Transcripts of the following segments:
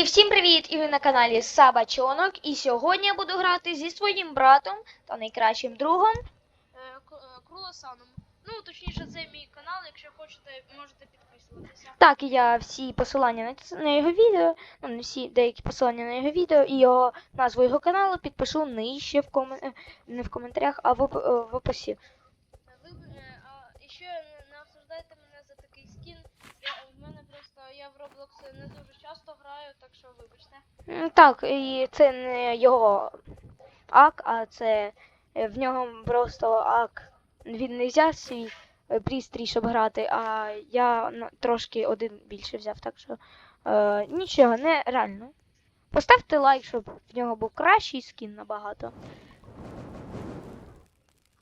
І всім привіт! І ви на каналі Сабачонок. І сьогодні я буду грати зі своїм братом та найкращим другом. е, е, Ну, точніше, це мій канал, якщо хочете, можете підписуватися. Так, я всі посилання на, його відео, ну не всі деякі посилання на його відео і його назву його каналу підпишу нижче в комен... е, не в коментарях, а в, в описі. Е, Ви, е, а, і ще не, не осуждайте мене за такий скін. Я, в мене просто, я в Roblox не дуже часто граю, так що вибачте. Так, і це не його ак, а це е, в нього просто ак. Він не взяв свій е, пристрій, щоб грати, а я трошки один більше взяв, так що е, нічого, не реально. Поставте лайк, щоб в нього був кращий скін набагато.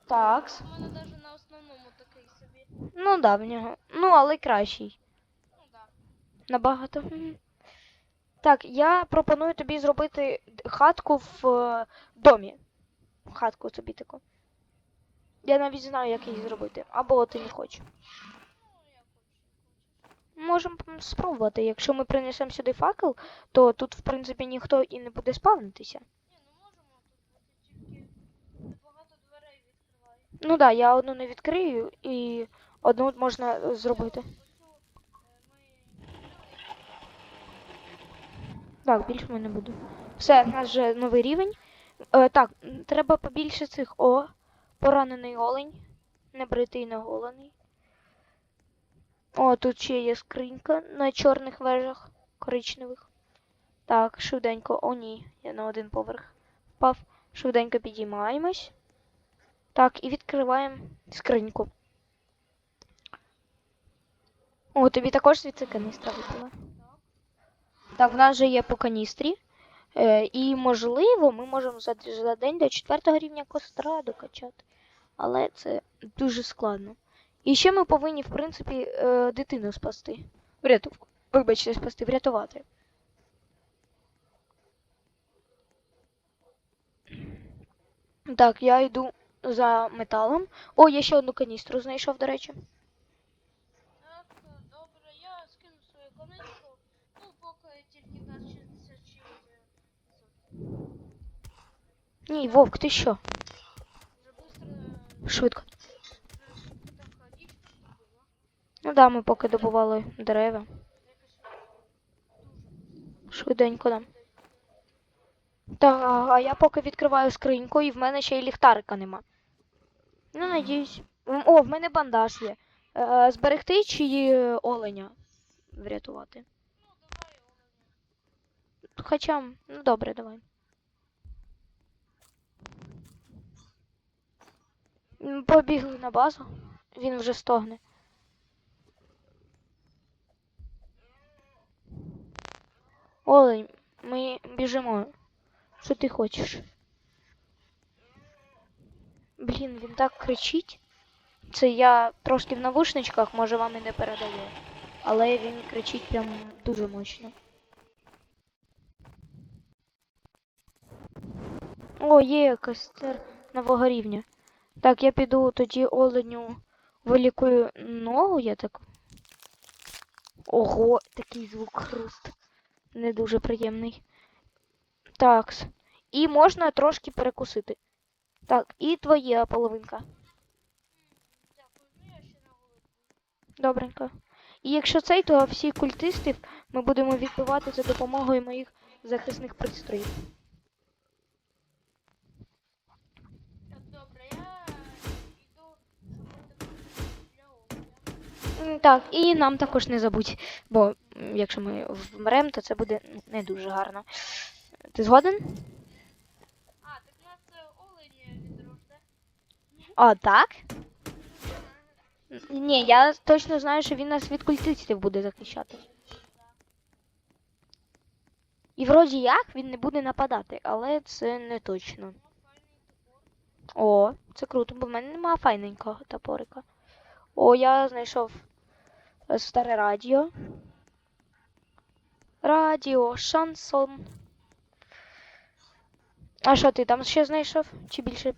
Так. У мене навіть на основному такий собі. Ну да, в нього. Ну, але кращий. Набагато. Так, я пропоную тобі зробити хатку в е, домі. Хатку собі таку. Я навіть знаю, як її зробити. Або ти не хочеш. Можемо спробувати. Якщо ми принесемо сюди факел, то тут, в принципі, ніхто і не буде спавнитися. Ну так, да, я одну не відкрию і одну можна зробити. Так, більше в мене буду. Все, у нас вже новий рівень. Е, так, треба побільше цих. О, поранений олень. Не бритий, не голений. О, тут ще є скринька на чорних вежах коричневих. Так, швиденько. О, ні, я на один поверх впав. Швиденько підіймаємось. Так, і відкриваємо скриньку. О, тобі також звідси каністра випала. Так, в нас же є по каністрі. Е, і можливо, ми можемо за, за день до четвертого рівня костра докачати. Але це дуже складно. І ще ми повинні, в принципі, е, дитину спасти. Вряту... Вибачте, спасти, врятувати. Так, я йду за металом. О, я ще одну каністру знайшов, до речі. Так, добре, я скину свою конечку. Ну, поки тільки в нас 66 відсотків. Ні, Вовк, ти що? Швидко. Ну да, ми поки добували дерева. Швиденько нам. Так, а я поки відкриваю скриньку, і в мене ще й ліхтарика нема. Ну, надіюсь. О, в мене бандаж є. Е, зберегти чи е, оленя врятувати? Хоча, ну добре, давай. Побігли на базу. Він вже стогне. Олень, ми біжимо. Що ти хочеш? Блін, він так кричить. Це я трошки в навушничках, може вам і не передає. Але він кричить прям дуже мощно. О, є костер нового рівня. Так, я піду тоді оленю вилікую ногу, я так. Ого, такий звук хруст. Не дуже приємний. Такс. І можна трошки перекусити. Так, і твоя половинка. Добренько. І якщо цей, то всі культистів ми будемо відбивати за допомогою моїх захисних пристроїв. Так, добре, я йду шукати для Оленя. М, Так, і нам також не забудь, бо якщо ми вмремо, то це буде не дуже гарно. Ти згоден? А, так у нас е, Оленя відрожде. А, так? Ні, я точно знаю, що він нас від культистів буде захищати. І вроді як він не буде нападати, але це не точно. О, це круто, бо в мене немає файненького топорика. О, я знайшов старе радіо. Радіо, шансон. А що ти там ще знайшов? Чи більше?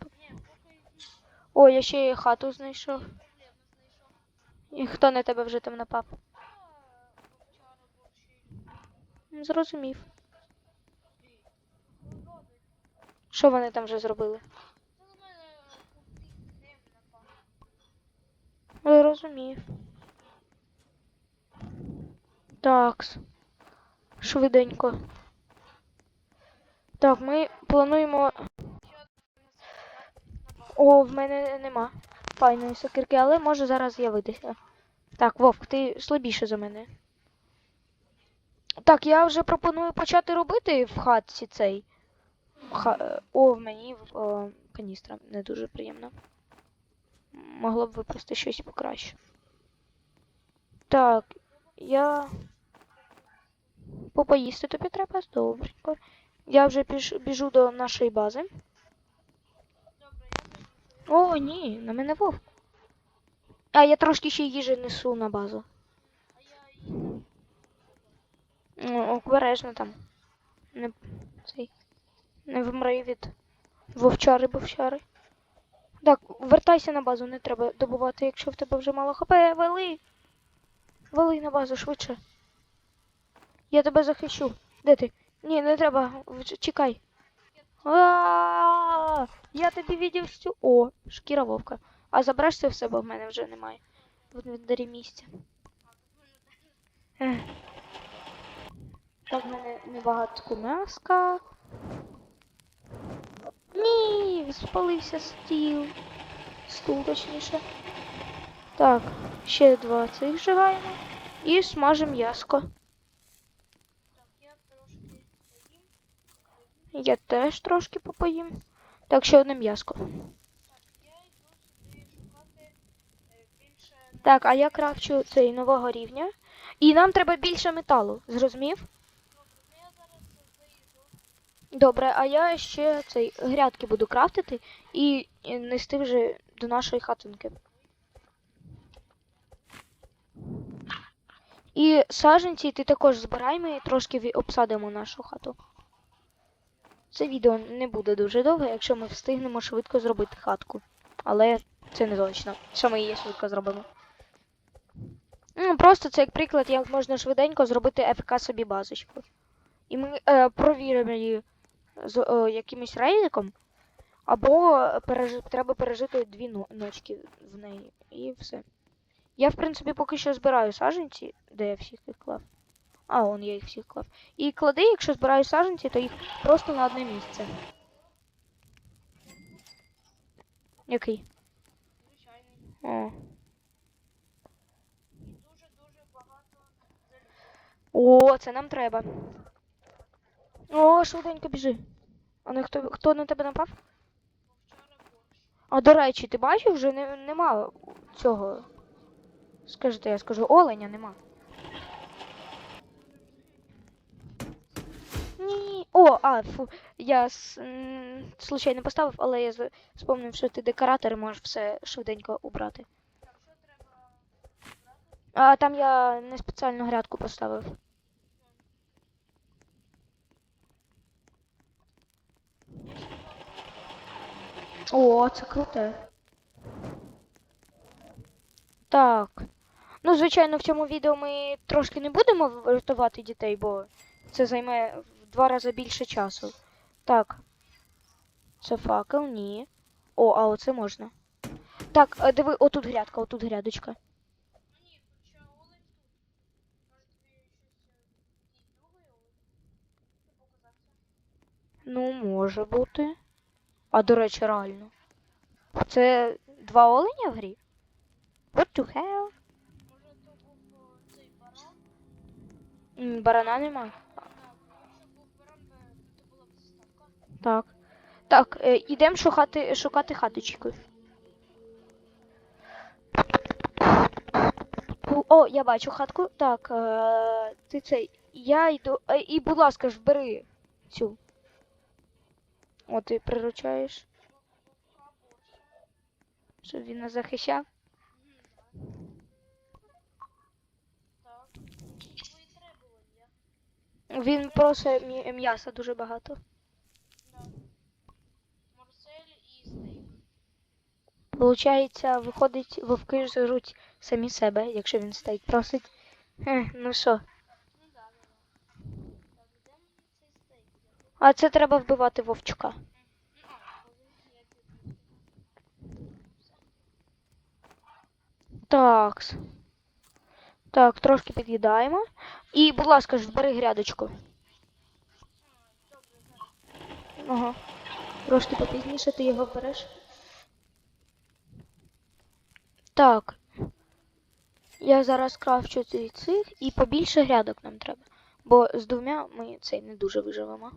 О, я ще й хату знайшов. І хто на тебе вже там напав? Зрозумів. Що вони там вже зробили? Зрозумів. Такс. Швиденько. Так, ми плануємо. О, в мене нема файної сокирки, але може зараз з'явитися. Так, Вовк, ти слабіше за мене. Так, я вже пропоную почати робити в хатці цей. Ха... О, в мені о, каністра. Не дуже приємно. Могло б випасти щось покраще. Так, я. Попоїсти тобі треба добренько. Я вже біж... біжу до нашої бази. О, ні, на мене вовк. А я трошки ще їжі несу на базу. Ну, обережно там. Не, цей, не вмри від вовчари бовчари. Так, вертайся на базу, не треба добувати, якщо в тебе вже мало хп. Вали! Вали на базу швидше. Я тебе захищу. Де ти? Ні, не треба. Чекай. Я тобі віддів всю. О, шкіра вовка. А забраш це в себе в мене вже немає. В інвентарі місця. Так, в мене небагато м'яска. Ні, спалився стіл. Стул, точніше. Так, ще два цих вжигаємо. І смажемо м'яско. Я теж трошки попоїм. Так, ще одне м'яско. Так, а я крафчу цей нового рівня. І нам треба більше металу, зрозумів? Добре, а я ще цей грядки буду крафтити і нести вже до нашої хатинки. І саджанці ти також збирай, ми трошки обсадимо нашу хату. Це відео не буде дуже довге, якщо ми встигнемо швидко зробити хатку. Але це не точно, що ми її швидко зробимо. Ну, просто це як приклад, як можна швиденько зробити АФК собі базочку. І ми е, провіримо її з е, якимось рейдиком, або пережи- треба пережити дві ночки в неї. І все. Я, в принципі, поки що збираю саджанці, де я всіх їх клав. А, он я їх всіх клав. І клади, якщо збираю саджанці, то їх просто на одне місце. Який? Звичайний. О. О, це нам треба. О, швиденько біжи. А не хто, хто на тебе напав? А до речі, ти бачив, вже не, нема цього. Скажете, я скажу, оленя нема. Ні. О, а, фу, я случайно поставив, але я спомнив, що ти декоратор і можеш все швиденько убрати. А там я не спеціальну грядку поставив. О, це круте. Так. Ну, звичайно, в цьому відео ми трошки не будемо врятувати дітей, бо це займе в два рази більше часу. Так. Це факел, ні. О, а оце можна. Так, диви, отут грядка, отут грядочка. Ну, може бути. А до речі, реально. Це два оленя в грі? What to hell? Може то був о, цей баран? М, Барана нема. Так. Так. Е, ідемо шукати, шукати хаточку. О, я бачу хатку. Так, е, ти цей. Я йду. е, І, будь ласка, ж бери цю. О, ти приручаєш, щоб він нас захищав. Він просить м'я- м'яса дуже багато. Да. І стейк. Получається, виходить, вовки жруть самі себе, якщо він стейк просить. Ех, ну що. А це треба вбивати вовчука. Ну, а, коли я піду. Так. Трошки під'їдаємо. І, будь ласка, ж бери грядочку. Ага. Трошки попізніше ти його береш. Так. Я зараз крафчу цих і побільше грядок нам треба. Бо з двома ми цей не дуже виживемо.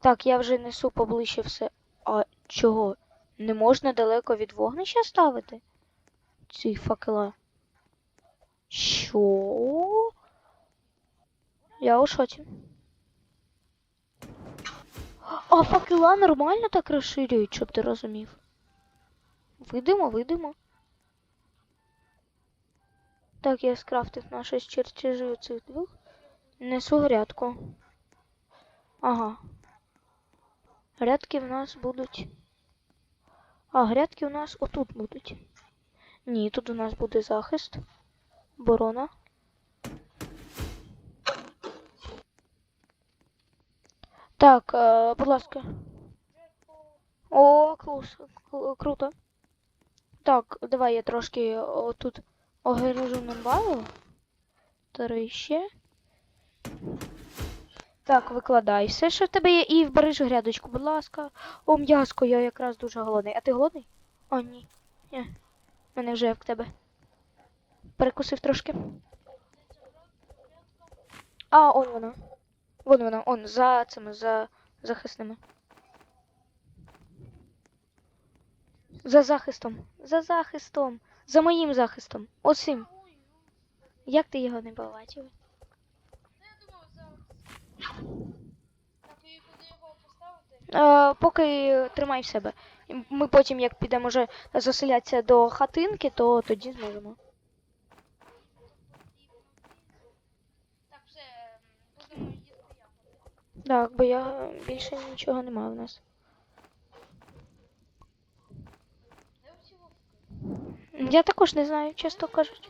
Так, я вже несу поближче все. А чого? Не можна далеко від вогнища ставити? Ці факела. Що? Я у шоці. А факела нормально так розширюють, щоб ти розумів. Видимо, видимо. Так, я скрафтив наші чертежі цих двох. Несу грядку. Ага. Грядки в нас будуть. А, грядки у нас отут будуть. Ні, тут у нас буде захист. Оборона. Так, е, будь ласка. О, клус, круто. Так, давай я трошки отут огорожу нам базу. Три ще. Так, викладай все, що в тебе є, і вбереш грядочку, будь ласка. О, м'яско, я якраз дуже голодний. А ти голодний? О, ні. Ні. Мене вже в тебе. Перекусив трошки. А, он вона. Вон вона, он, за цими, за захисними. За захистом. За захистом. За моїм захистом. Оцим. Як ти його не побачив? Е, поки тримай в себе. Ми потім, як підемо вже заселятися до хатинки, то тоді зможемо. Так, все, ем, будемо їсти ягоди. Так, бо я більше нічого немає в нас. Я також не знаю, чесно кажучи.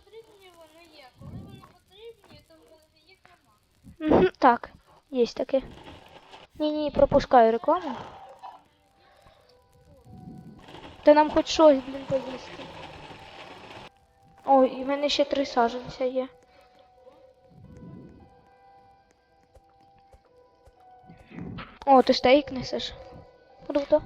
Нема. Так, є таке. Ні, ні, пропускаю рекламу. Та нам хоч щось, блін, поїсти. Ой, і в мене ще три саженця є. О, ти стейк несеш. Круто.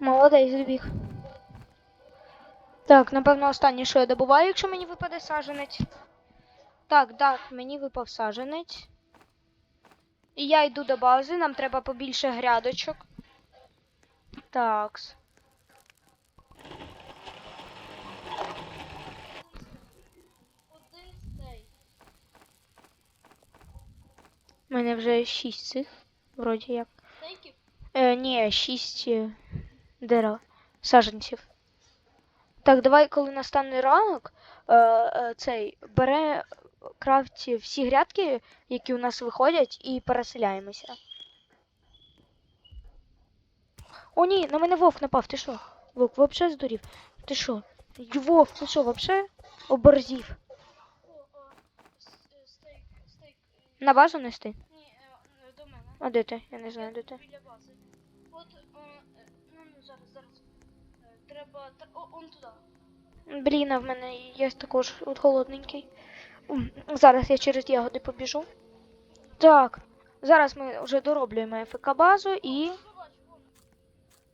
Молодець збіг. Так, напевно, останнє, що я добуваю, якщо мені випаде саженець. Так, так, мені випав саженець. І я йду до бази, нам треба побільше грядочок. Такс. Один стейк. У мене вже шість цих, вроді як. Е, ні, шість е, дерев, саженців. Так, давай, коли настане ранок, е, е, цей бере крафті всі грядки, які у нас виходять, і переселяємося. О, ні, на мене вовк напав, ти що? Вовк, вообще здурів. Ти що? Вовк, ти що, вообще оборзів? О, о, с- е, стейк, стейк. е, На базу нести? Ні, е, е, до мене. А де ти? Я не знаю, де ти. Біля бази. От, е, ну, ну, зараз, зараз. Е, Треба, тр- о, он туди. Блін, а в мене є також от голодненький. М, Зараз я через ягоди побіжу. Так, зараз ми вже дороблюємо ФК базу і.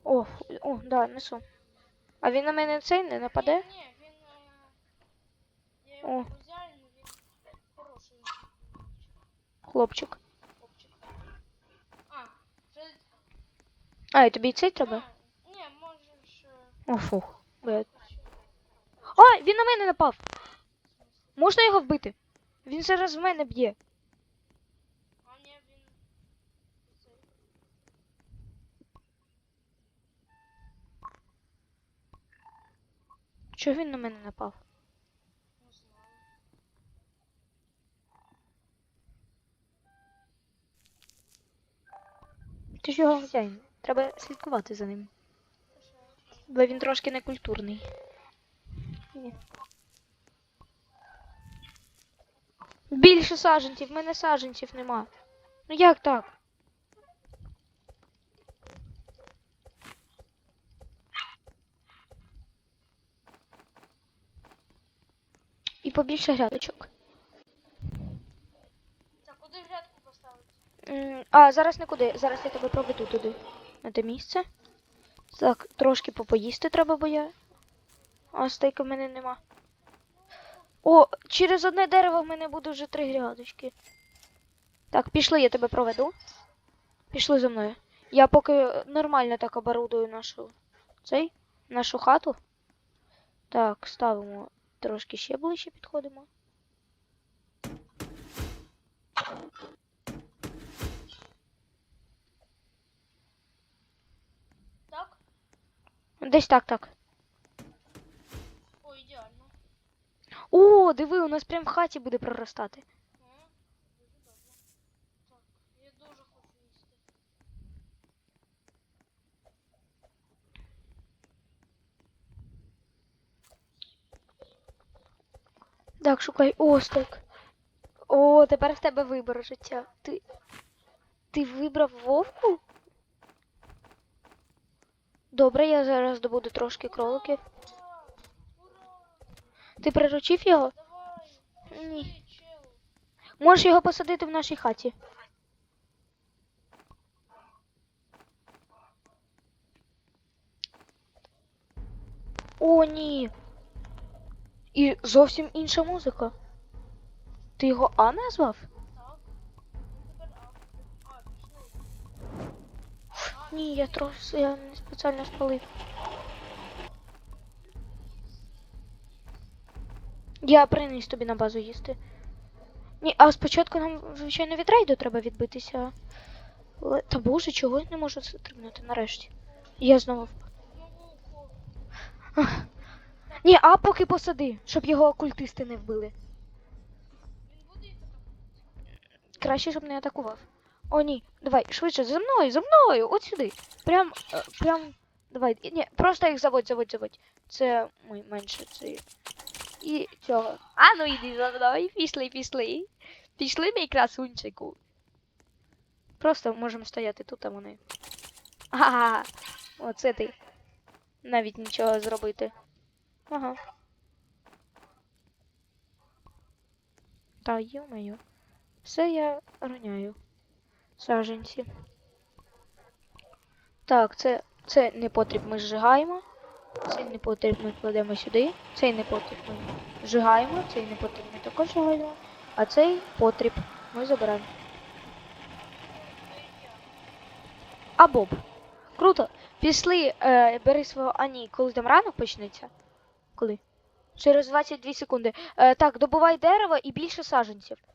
О, о, да, несу. А він на мене цей не нападе? Ні, ні, він, е, я його О він хороший Хлопчик. А, і тобі цей треба? ні, можеш, О, фух. А, він на мене напав! Можна його вбити? Він зараз в мене б'є. Чого він на мене напав? Ти ж його хазяїн. Треба слідкувати за ним. Бо він трошки некультурний. Ні. Більше саженців, в мене саженців нема. Ну як так? І побільше грядочок. Так, куди грядку поставити? М, А, зараз нікуди. Зараз я тебе проведу туди. На те місце. Так, трошки попоїсти треба, бо я. А стейка в мене нема. О, через одне дерево в мене буде вже три грядочки. Так, пішли, я тебе проведу. Пішли за мною. Я поки нормально так оборудую нашу цей, нашу хату. Так, ставимо трошки ще ближче підходимо. Десь так, так. О, ідеально. О, диви, у нас прям в хаті буде проростати. Так, шукай. О. О, тепер в тебе вибор життя. Ти. Ти вибрав вовку? Добре, я зараз добуду трошки кроликів. Ти приручив його? Ні. Можеш його посадити в нашій хаті. О, ні. І зовсім інша музика. Ти його А назвав? Ні, я трохи я не спеціально спалив. Я приніс тобі на базу їсти. Ні, а спочатку нам, звичайно, від рейду треба відбитися. Та боже, чого я не можу стрибнути нарешті. Я знову. впав. Ні, а поки посади, щоб його окультисти не вбили. Краще, щоб не атакував. О, ні, давай, швидше, за мною, за мною, от сюди. Прям, е, прям. Давай. Ні, просто їх заводь, заводь, заводь. Це ми менше це. І цього. А ну йди за мною, пішли, пішли. Пішли, мій красунчику. Просто можемо стояти тут, а вони. Ага. Оце ти. Навіть нічого зробити. Ага. Та йо-моє. Все я роняю. Саженці. Так, це, це не потріб ми зжигаємо. Цей не потріб ми кладемо сюди. Цей не потріб ми зжигаємо. Цей не потріб ми також зжигаємо. А цей потріб ми забираємо. А Боб. Круто. Пішли, е, бери свого. А ні, коли там ранок почнеться. Коли? Через 22 секунди. Е, так, добувай дерево і більше саженців. Або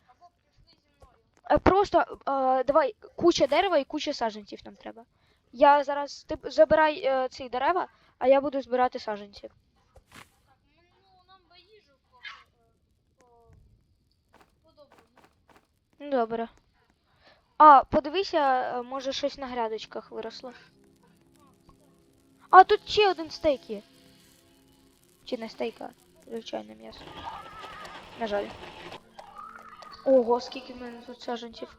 пішли зі мною. Е, Просто е, давай куча дерева і куча саджанців нам треба. Я зараз ти забирай е, ці дерева, а я буду збирати по-доброму. Ну, Добре. А, подивися, е, може щось на грядочках виросло. А, тут ще один стейк є. Чи не стейк, а звичайне м'ясо. На жаль. Ого, скільки в мене тут саджанців.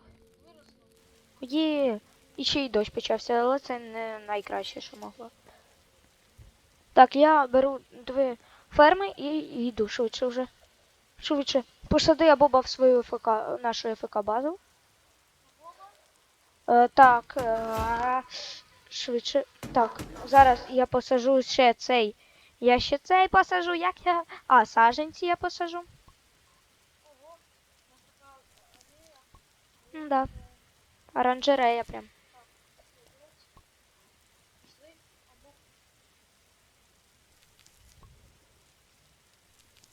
Є. І ще й дощ почався, але це не найкраще, що могло. Так, я беру дві ферми і йду швидше вже. Швидше. Посади Абоба в свою ФК, нашу ФК базу. Е, так. Е, швидше. Так, зараз я посажу ще цей. Я ще цей посажу, як я. А, саженці я посажу. Ого, у нас така Да. Оранжерея прям.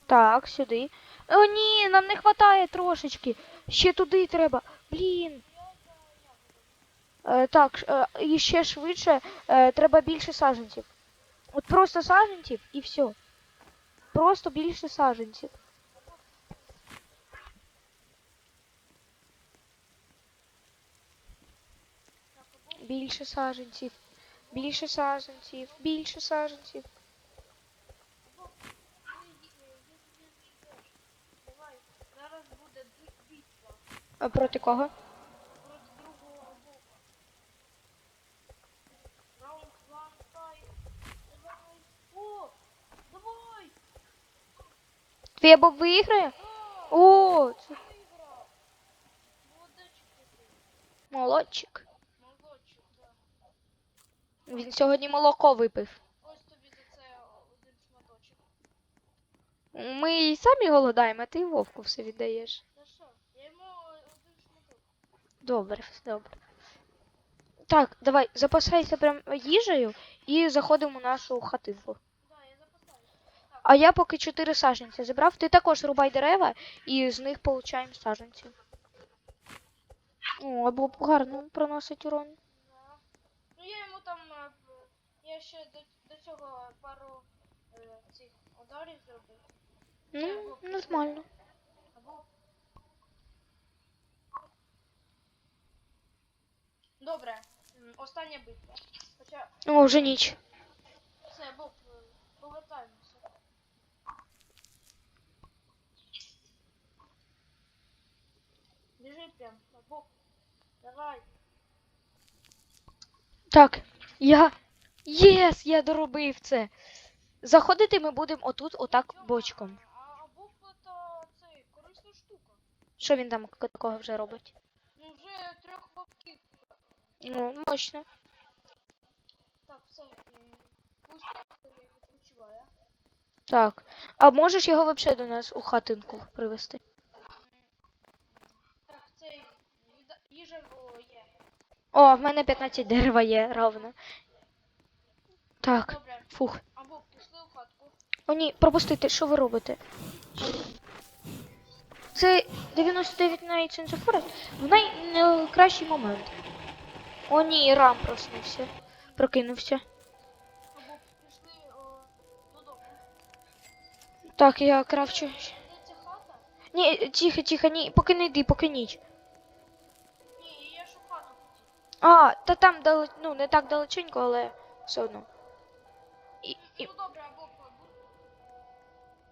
Так, сюди. О, ні, нам не вистачає трошечки. Ще туди треба. Блін. Е, так, е, і ще швидше е, треба більше саджанців. От просто саджанців і все. Просто більше саджанців. більше саженців, більше саженців, більше саженців. А проти кого? Ти або виграє? О, це... молодчик. Він сьогодні молоко випив. Ось тобі за це один шматочок. Ми і самі голодаємо, а ти вовку все віддаєш. Та що? Я йому один шматок. Добре, добре. Так, давай, запасайся прям їжею і заходимо в нашу хатинку. Да, я запасаю. А я поки чотири саженці зібрав. Ти також рубай дерева і з них получаємо саженці. О, або гарно проносить урон. Я йому там. е, Я ще до, до цього пару е, цих ударів зробив. Ну, нормально. Або. Добре. Остання битва. Хоча О, вже ніч. все, Боб, е, повертаємося. Біжи прям, Боб. Давай. Так, я. Єс! Я доробив це. Заходити ми будемо отут, отак бочком. Що він там такого вже робить? Ну вже трьох бабків. Ну, мощно. Так, все. Так. А можеш його взагалі до нас у хатинку привезти? Так, цей їда- їжа о, є. О, в мене 15 дерева є равно. Так, Добре. фух. Або пішли у хатку. О, ні, пропустите, що ви робите? Це 99 Nights in в найкращий момент. О, ні, рам проснувся. Прокинувся. Або пішли о, додому. Так, я кравчу. Ні, тихо, тихо, ні, поки не йди, поки ніч. А, та там дали, ну, не так далеченько, але все одно. І, і, Ну добре, або.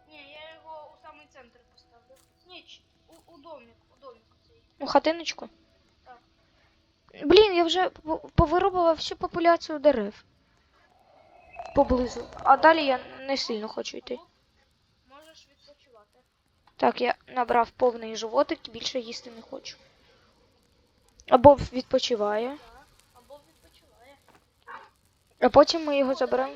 Ні, я його у самий центр поставлю. Ні, у, у домик, у домик цей. у хатиночку. Так. Блін, я вже по- повирубував всю популяцію дерев. Поблизу. А далі я не сильно хочу йти. Можеш відпочивати. Так, я набрав повний животик більше їсти не хочу. Або відпочиває, Або відпочиває. а потім ми його заберемо.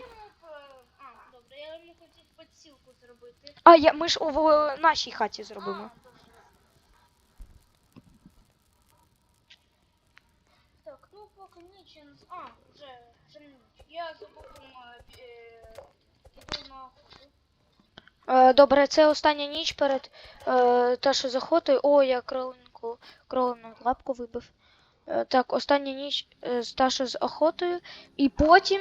А, добре, я йому хотів підсілку зробити. А, я, ми ж у в нашій хаті зробимо. Так, ну поки ніч. А, вже, вже ніч. Я за боком е, е, іду на охоту. Е, добре, це остання ніч перед е, та, що заходить. О, я кроленку, кролену лапку вибив. Е, так, остання ніч е, з що з охотою. І потім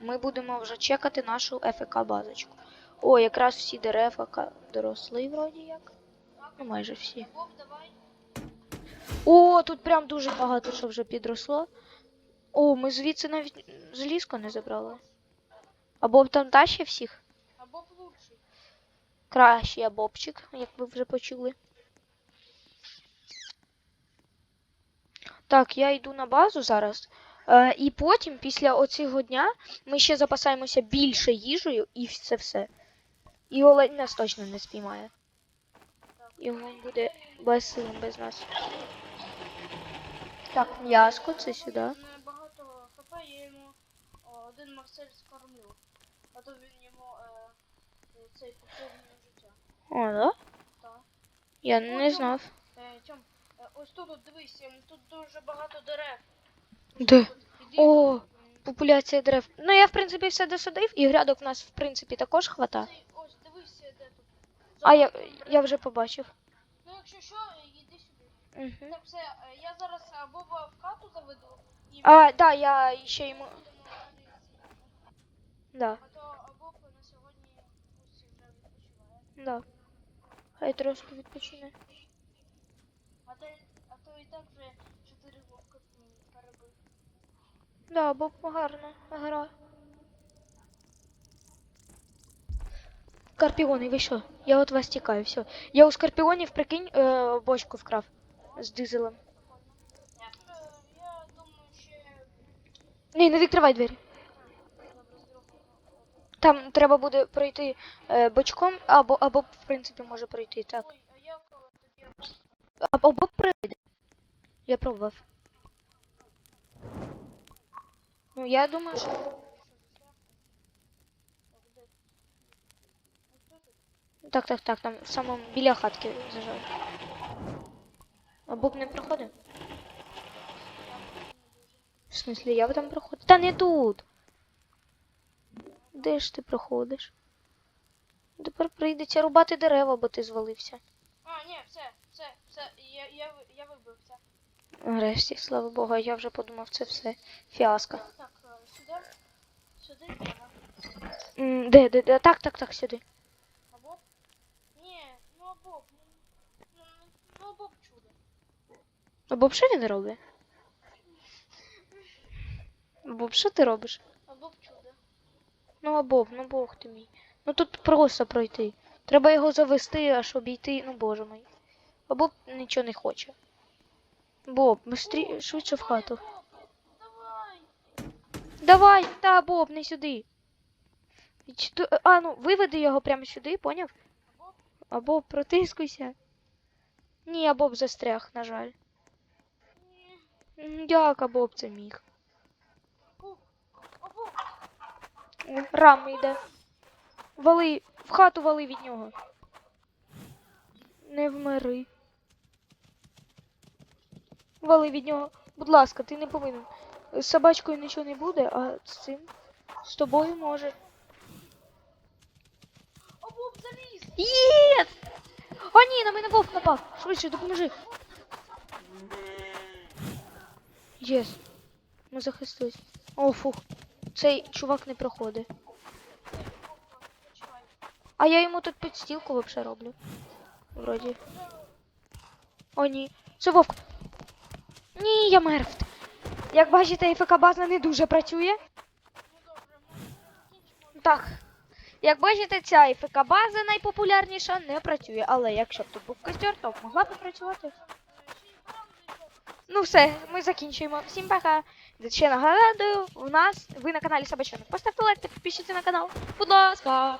ми будемо вже чекати нашу ФК базочку. О, якраз всі дерева доросли вроді як. Ну, майже всі. О, тут прям дуже багато що вже підросло. О, ми звідси навіть залізко не забрали. Або там та ще всіх. А Боб лучший. Кращий абобчик, як ви вже почули. Так, я йду на базу зараз. Е, і потім, після оцього дня, ми ще запасаємося більше їжею і це все. І олень нас точно не спіймає. Так. Його буде безсилим без нас. Так, м'яско, це сюди. Багато хп, я йому о, один Марсель скормлю. А то він йому е, цей поповнює життя. О, да? Так. Я не знав. Е, е, ось тут от дивись, тут дуже багато дерев. Де? О, популяція дерев. Ну, я, в принципі, все досадив, і грядок в нас, в принципі, також хвата. цей, ось дивись, де тут. А я, я вже побачив. Ну якщо що, йди сюди. Угу. Так, все, е, я зараз е, Боба в хату заведу. І А, да, я ще йому. Да, А то е, Боб на сьогодні вже відпочиває. да. Хай трошки відпочине. Так вже чотири вовка м, перебив. Да, бо гарна гра. Скорпіони, ви що? Я от вас тікаю, все. Я у скорпіонів, прикинь, е, бочку вкрав. з дизелем. Ні, не відкривай двері. з другого. Там треба буде пройти е, бочком, або, або, в принципі, може пройти так. Або пройде. Я пробував. Ну, я думаю, що. Так, так, так, там в самому біля хатки зажав. А Боб не проходив? В смислі, я там проходив? Та не тут. Де ж ти проходиш? Тепер прийдеться рубати дерева, бо ти звалився. А, ні, все, все, все, я, я, я вибився. Нарешті, слава Богу, я вже подумав, це все фіаско. Так, е, сюди, сюди треба. Де, де, де? Так, так, так, сюди. Або? Ні, ну або, ну, або чудо. А Боб, що він робить? Боб, що ти робиш? Або чудо. Ну, а Боб, ну Бог ти мій. Ну тут просто пройти. Треба його завести, аж обійти, ну боже мій. А Боб нічого не хоче. Боб, быстрі... швидше в хату. Давай. Та, Боб, не сюди. А, ну, виведи його прямо сюди, поняв? А Боб, протискуйся. Ні, а Боб застряг, на жаль. ні, М, Як, а Боб це міг? Рам йде. Вали, в хату вали від нього. Не вмири. Вали від нього. Будь ласка, ти не повинен. З собачкою нічого не буде, а з цим з тобою може. Або заліз. Єс! О, ні, на мене вовк напав. Швидше, допоможи. Єс. Ми захистились. О, фух. Цей чувак не проходить. А я йому тут підстілку вообще роблю. Вроді. О, ні. Це вовк. Ні, я мертв. Як бачите, ФК база не дуже працює. Так. Як бачите, ця ФК база найпопулярніша не працює. Але якщо б тут був костер, то могла б працювати. Ну все, ми закінчуємо. Всім пока. Ще нагадую, у нас ви на каналі Собачонок. Поставте лайк та підпишіться на канал. Будь ласка.